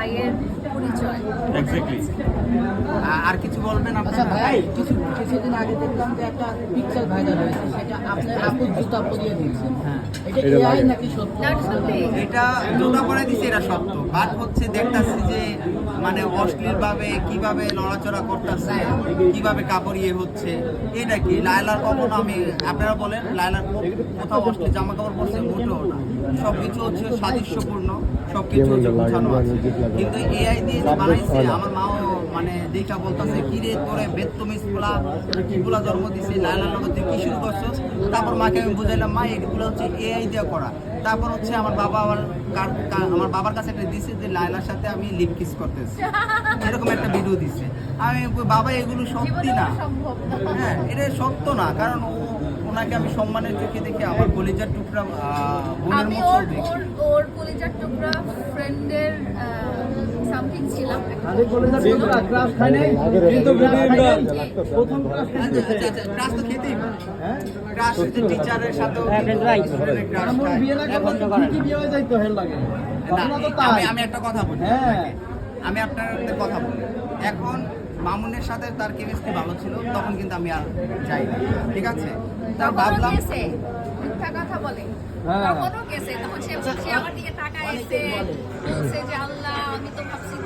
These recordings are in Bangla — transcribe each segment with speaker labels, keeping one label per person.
Speaker 1: ভাইয়ের পরিচয়।
Speaker 2: এক্স্যাক্টলি আর কিছু বলবেন
Speaker 3: আচ্ছা
Speaker 2: আপনারা
Speaker 3: ভাই কিছু কিছুদিন আগে দেখলাম যে একটা পিকচার ভাইরাল হয়েছে সেটা আপনি আপু জুতা পরিয়ে দিয়েছেন
Speaker 2: হ্যাঁ।
Speaker 3: এটা
Speaker 4: এটা
Speaker 3: এআই নাকি সত্য?
Speaker 1: এটা
Speaker 2: দিছে এটা বাট হচ্ছে দেখতাছি যে মানে অশ্লীল ভাবে কীভাবে নড়াচড়া করতেছে কীভাবে কাপড় ইয়ে হচ্ছে। এটা কি লায়লার কখনো আমি আপনারা বলেন লায়লার কোথাও অশ্লীল জামা কাপড় পরছে মোটেও না। সবকিছু হচ্ছে সাদৃশ্যপূর্ণ সবকিছু হচ্ছে গোছানো আছে। কিন্তু এআই দিয়ে যে বানাইছে আমার মাও মানে দেখা বলতেছে কি রে তোরে বেদতমিজগুলা কিগুলা জন্ম দিছে লায়লার লগত তুই কি শুরু করছস তারপর মাকে আমি বুঝাইলাম মা এগুলো হচ্ছে এআই দিয়ে করা। তারপর হচ্ছে আমার বাবা আমার আমার বাবার কাছে একটা দিছে যে লায়লার সাথে আমি লিপ কিস করতেছি। এরকম একটা ভিডিও দিছে। আমি বাবা এগুলো সত্যি না। হ্যাঁ এটা সত্য না কারণ ও ওনাকে আমি সম্মানের চোখে দেখে আমার কলিজার টুকরা বোনের মতো দেখি।
Speaker 1: ওর কলিজার টুকরা ছিলাম।
Speaker 3: হ্যাঁ, হয়ে?
Speaker 2: আমি আমি একটা কথা বলি
Speaker 3: হ্যাঁ।
Speaker 2: আমি আপনার কথা বলি। এখন মামুনের সাথে তার কেমিস্ট্রি ভালো ছিল তখন কিন্তু আমি আর যাই না। ঠিক আছে? তা
Speaker 1: তখনও
Speaker 2: ভাবলাম
Speaker 1: মিথ্যা কথা বলে। তখনও গেছে। তখন সে সে আমার দিকে তাকায় এসে বলছে যে আল্লাহ আমি তো ভাবছি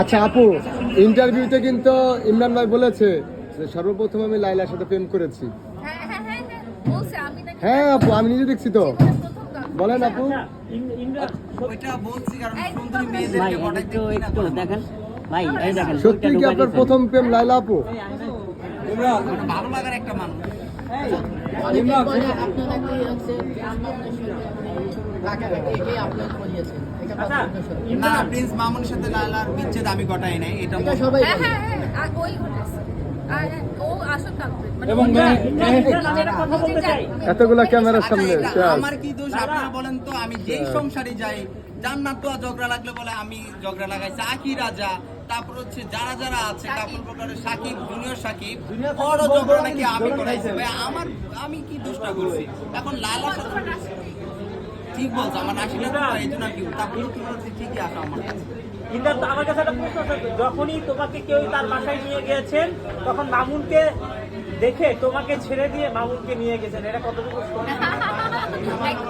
Speaker 4: আচ্ছা আপু ইন্টারভিউতে কিন্তু ইমরান ভাই বলেছে যে সর্বপ্রথম আমি লাইলার সাথে প্রেম করেছি।
Speaker 1: হ্যাঁ হ্যাঁ হ্যাঁ হ্যাঁ বলছে আমি নাকি
Speaker 4: হ্যাঁ আপু আমি নিজে দেখছি তো। বলেন আপু। সত্যি কি আপনার প্রথম প্রেম লাইলা আপু?
Speaker 2: ভালো লাগার একটা মানুষ। না প্রিন্স মামুনের সাথে লালার বিচ্ছেদ আমি ঘটাই নাই এটা
Speaker 3: সবাই
Speaker 1: হ্যাঁ হ্যাঁ ওই ঘটেছে।
Speaker 4: এতগুলা ক্যামেরার
Speaker 2: আচ্ছা,
Speaker 4: সামনে
Speaker 2: আমার কি দোষ আপনারা বলেন তো? আমি যেই সংসারে যাই জান্নাত তো ঝগড়া লাগলে বলে আমি ঝগড়া লাগাইছি আকি রাজা তারপর হচ্ছে যারা যারা আছে তারপর প্রকারের সাকিব জুনিয়র সাকিব বড় ঝগড়া নাকি আমি করাইছি ভাই আমার আমি কি দোষটা করছি? এখন লালা
Speaker 1: ঠিক।
Speaker 2: বলছো আমার আসলে তো এই জন্য কি তারপর কি বলছি ঠিকই আসো আমার।
Speaker 5: কিন্তু আমার কাছে একটা প্রশ্ন আছে যখনই তোমাকে কেউ তার বাসায় নিয়ে গিয়েছেন তখন মামুনকে দেখে তোমাকে ছেড়ে দিয়ে মামুনকে নিয়ে গেছেন এটা কতটুকু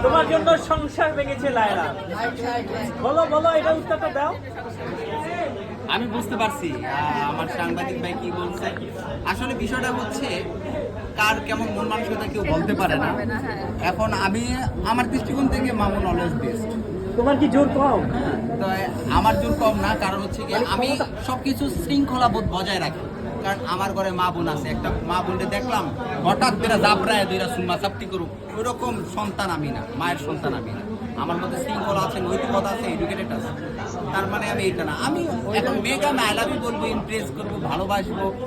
Speaker 5: তোমার জন্য সংসার ভেঙেছে
Speaker 3: right.
Speaker 5: বলো বলো এটা উত্তরটা দাও।
Speaker 2: আমি বুঝতে পারছি আমার সাংবাদিক ভাই কি বলছে। আসলে বিষয়টা হচ্ছে কার কেমন মন মানসিকতা কেউ বলতে পারে
Speaker 1: না। হ্যাঁ।
Speaker 2: এখন আমি আমার দৃষ্টিকোণ থেকে মামুন অলওয়েজ বেস্ট
Speaker 5: তোমার কি জোর কম?
Speaker 2: তো আমার জোর কম না কারণ হচ্ছে কি আমি সবকিছু শৃঙ্খলা বোধ বজায় রাখি। কারণ আমার ঘরে মা বোন আছে একটা মা বোনকে দেখলাম হঠাৎ বেরা জাবরায় দুইরা সুম্মা চাপটি করুক ওইরকম সন্তান আমি না মায়ের সন্তান আমি না। আমার মধ্যে শৃঙ্খলা আছে, নৈতিকতা আছে এডুকেটেড আছে। তার মানে আমি এটা না। আমি এখন মেয়েকে আমি আই লাভ ইউ বলব ইমপ্রেস করব, ভালোবাসবো।